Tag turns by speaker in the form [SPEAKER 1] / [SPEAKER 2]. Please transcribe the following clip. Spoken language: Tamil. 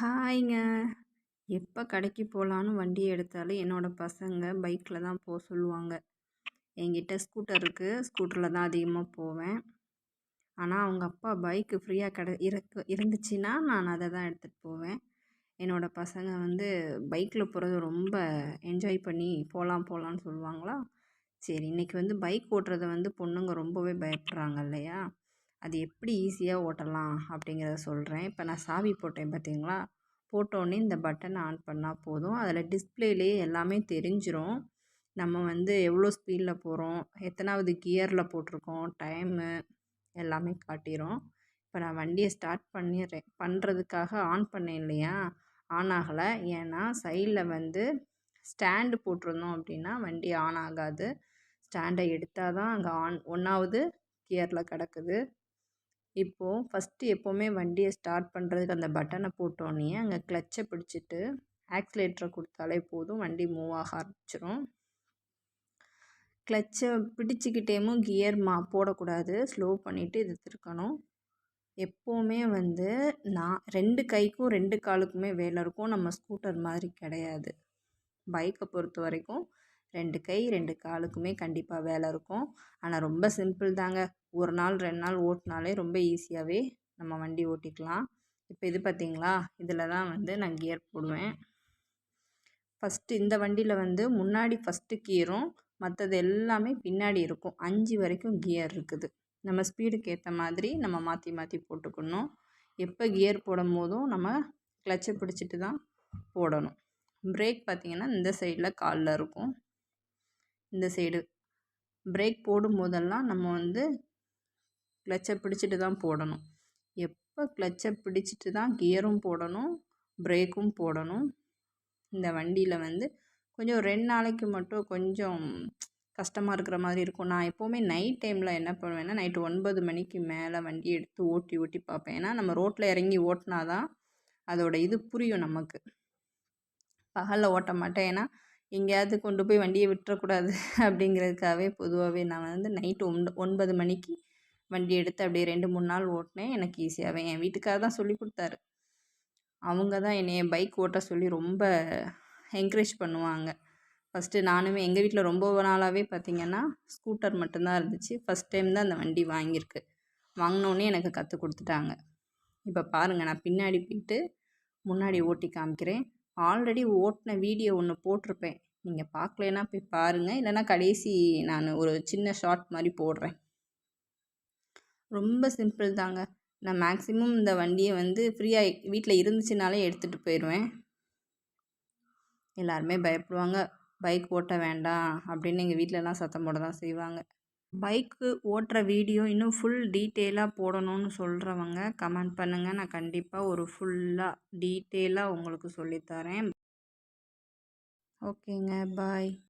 [SPEAKER 1] ஹாய்ங்க. எப்போ கடைக்கு போகலான்னு வண்டியை எடுத்தாலும் என்னோடய பசங்க பைக்கில் தான் போக சொல்லுவாங்க. என்கிட்ட ஸ்கூட்டர் இருக்குது ஸ்கூட்டரில் தான் அதிகமாக போவேன். ஆனால் அவங்க அப்பா பைக்கு ஃப்ரீயாக கிட இருக்கு இருந்துச்சுன்னா நான் அதை தான் எடுத்துகிட்டு போவேன். என்னோடய பசங்க வந்து பைக்கில் போகிறது ரொம்ப என்ஜாய் பண்ணி போகலாம் போகலான்னு சொல்லுவாங்களா? சரி இன்றைக்கி வந்து பைக் ஓட்டுறத வந்து பொண்ணுங்க ரொம்பவே பயப்படுறாங்க இல்லையா? அது எப்படி ஈஸியாக ஓட்டலாம் அப்படிங்கிறத சொல்கிறேன் இப்போ நான் சாவி போட்டேன் பார்த்தீங்களா போட்டோடனே இந்த பட்டனை ஆன் பண்ணால் போதும். அதில் டிஸ்பிளேலேயே எல்லாமே தெரிஞ்சிடும் நம்ம வந்து எவ்வளோ ஸ்பீடில் போகிறோம் எத்தனாவது கியரில் போட்டிருக்கோம் டைமு எல்லாமே காட்டிடும் இப்போ நான் வண்டியை ஸ்டார்ட் பண்ணிடுறேன். பண்ணுறதுக்காக ஆன் பண்ணேன் இல்லையா? ஆன் ஆகலை. ஏன்னா சைடில் வந்து ஸ்டாண்டு போட்டிருந்தோம் அப்படின்னா வண்டி ஆன் ஆகாது. ஸ்டாண்டை எடுத்தால் தான் அங்கே ஆன் ஒன்றாவது கியரில் கிடக்குது. இப்போது ஃபஸ்ட்டு எப்போவுமே வண்டியை ஸ்டார்ட் பண்ணுறதுக்கு அந்த பட்டனை போட்டோன்னே அங்கே கிளச்சை பிடிச்சிட்டு ஆக்சிலேட்டரை கொடுத்தாலே போதும். வண்டி மூவ் ஆக ஆரம்பிச்சிடும் கிளச்சை பிடிச்சிக்கிட்டேமும் கியர் மா போடக்கூடாது. ஸ்லோ பண்ணிவிட்டு இது திருக்கணும். எப்போவுமே வந்து நான் ரெண்டு கைக்கும் ரெண்டு காலுக்குமே வேலை இருக்கும். நம்ம ஸ்கூட்டர் மாதிரி கிடையாது. பைக்கை பொறுத்த வரைக்கும். ரெண்டு கை ரெண்டு காலுக்குமே கண்டிப்பாக வேலை இருக்கும். ஆனால் ரொம்ப சிம்பிள் தாங்க. ஒரு நாள் ரெண்டு நாள் ஓட்டினாலே ரொம்ப ஈஸியாகவே நம்ம வண்டி ஓட்டிக்கலாம். இப்போ இது பார்த்திங்களா இதில் தான் வந்து நான் கியர் போடுவேன். ஃபஸ்ட்டு இந்த வண்டியில் வந்து முன்னாடி ஃபஸ்ட்டு கியரும் மற்றது எல்லாமே பின்னாடி இருக்கும். அஞ்சு வரைக்கும் கியர் இருக்குது. நம்ம ஸ்பீடுக்கு ஏற்ற மாதிரி நம்ம மாற்றி மாற்றி போட்டுக்கணும். எப்போ கியர் போடும் போதும் நம்ம கிளச்சை பிடிச்சிட்டு தான் போடணும். பிரேக் பார்த்திங்கன்னா இந்த சைடில் காலில் இருக்கும். இந்த சைடு. பிரேக் போடும் போதெல்லாம் நம்ம வந்து கிளச்சை பிடிச்சிட்டு தான் போடணும். எப்போ கிளச்சை பிடிச்சிட்டு தான் கியரும் போடணும் பிரேக்கும் போடணும் இந்த வண்டியில் வந்து கொஞ்சம் ரெண்டு நாளைக்கு மட்டும் கொஞ்சம் கஷ்டமாக இருக்கிற மாதிரி இருக்கும். நான் எப்போவுமே நைட் டைமில் என்ன பண்ணுவேன்னா நைட்டு ஒன்பது மணிக்கு மேலே வண்டி எடுத்து ஓட்டி ஓட்டி பார்ப்பேன். ஏன்னா நம்ம ரோட்டில் இறங்கி ஓட்டினா தான் அதோடய இது புரியும் நமக்கு. பகலில் ஓட்ட மாட்டேன். ஏன்னா எங்கேயாவது கொண்டு போய் வண்டியை விட்டுறக்கூடாது அப்படிங்கிறதுக்காகவே பொதுவாகவே நான் வந்து நைட்டு ஒன் ஒன்பது மணிக்கு வண்டி எடுத்து அப்படியே ரெண்டு மூணு நாள் ஓட்டினேன். எனக்கு ஈஸியாகவே என் வீட்டுக்காரர் தான் சொல்லி கொடுத்தாரு. அவங்க தான் என்னைய பைக் ஓட்ட சொல்லி ரொம்ப என்கரேஜ் பண்ணுவாங்க. ஃபஸ்ட்டு நானுமே எங்கள் வீட்டில் ரொம்ப நாளாகவே பார்த்திங்கன்னா ஸ்கூட்டர் மட்டும்தான் இருந்துச்சு. ஃபஸ்ட் டைம் தான் அந்த வண்டி வாங்கியிருக்கு. வாங்கினோடனே எனக்கு கற்றுக் கொடுத்துட்டாங்க. இப்போ பாருங்கள் நான் பின்னாடி போயிட்டு முன்னாடி ஓட்டி காமிக்கிறேன். ஆல்ரெடி ஓட்டின வீடியோ ஒன்று போட்டிருப்பேன். நீங்கள் பார்க்கலன்னா போய் பாருங்கள் இல்லைனா கடைசி நான் ஒரு சின்ன ஷார்ட் மாதிரி போடுறேன். ரொம்ப சிம்பிள் தாங்க. நான் மேக்ஸிமம் இந்த வண்டியை வந்து ஃப்ரீயாக வீட்டில் இருந்துச்சுனாலே எடுத்துகிட்டு போயிடுவேன் எல்லாருமே பயப்படுவாங்க. பைக் ஓட்ட வேண்டாம் அப்படின்னு எங்கள் வீட்டிலலாம் சத்தம் போட தான் செய்வாங்க. பைக்கு ஓட்டுற வீடியோ இன்னும் ஃபுல் டீட்டெயிலாக போடணும்னு சொல்கிறவங்க கமெண்ட் பண்ணுங்கள் நான் கண்டிப்பாக ஒரு ஃபுல்லாக டீட்டெயிலாக உங்களுக்கு சொல்லித்தரேன் ஓகேங்க பாய்